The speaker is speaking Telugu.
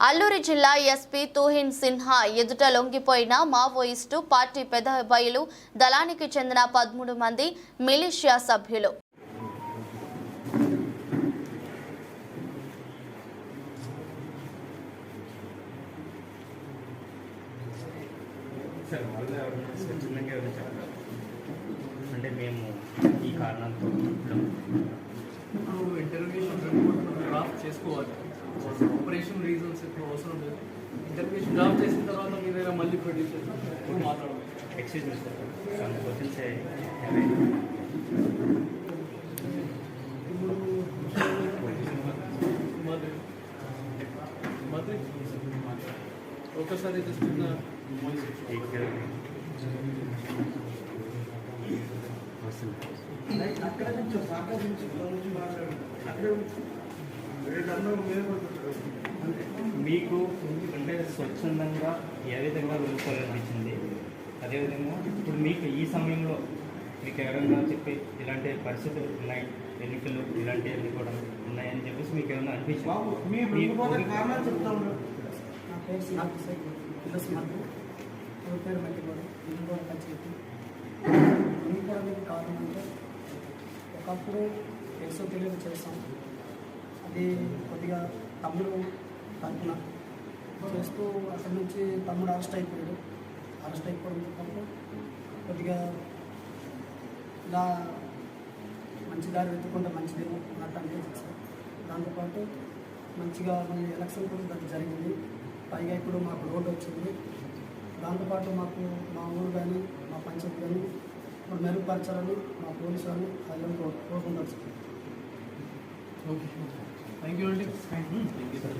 అల్లూరి జిల్లా ఎస్పీ తుహిన్ సిన్హా ఎదుట లొంగిపోయిన మావోయిస్టు పార్టీ పెదబయలు దళానికి చెందిన పదమూడు మంది మిలిషియా సభ్యులు. అంటే మేము ఈ రిపోర్ట్ డ్రాఫ్ట్ చేసుకోవాలి. ఇప్పుడు అవసరం లేదు ఇంటర్వ్యూషన్ డ్రాఫ్ట్ చేసిన తర్వాత మీరు ఏదైనా మళ్ళీ ప్రొడ్యూస్ చేస్తే ఇప్పుడు మాట్లాడవచ్చు excuse me sir some questions have ఇప్పుడు మాది మాది ఒకసారి జస్ట్ వస్తుంది అక్కడ నుంచి సాగర్ నుంచి ఇక్కడ నుంచి మాట్లాడండి అక్కడే అందరూ మీద మీకు అంటే స్వచ్ఛందంగా ఏ విధంగా వెళ్ళిపోవాలనిపించింది అదేవిధంగా ఇప్పుడు మీకు ఈ సమయంలో మీకు ఎవరైనా చెప్పి ఇలాంటి పరిస్థితులు ఉన్నాయి? ఎన్నికలు ఇలాంటివన్నీ కూడా ఉన్నాయని చెప్పేసి మీకు ఏమైనా అనిపించింది? ఒకప్పుడు తెలుసో తెలియదు చేస్తాం అది కొద్దిగా తమ్ముడు తరపున చేస్తూ అక్కడి నుంచి తమ్ముడు అరెస్ట్ అయిపోయాడు. అరెస్ట్ అయిపోవడంతో కొద్దిగా ఇలా మంచి దారి వెతుకుంటే మంచిదేమో అన్నట్టు అనిపించింది దాంతోపాటు మంచిగా మళ్ళీ ఎలక్షన్ కూడా దానికి జరిగింది. పైగా ఇప్పుడు మాకు రోడ్డు వచ్చింది. దాంతోపాటు మాకు మా ఊరు కానీ మా పంచాయతీ కానీ ఇప్పుడు మెరుగుపరచాలని మా పోలీసు వాళ్ళు అదే Okay. Thank you, Thank. Thank you.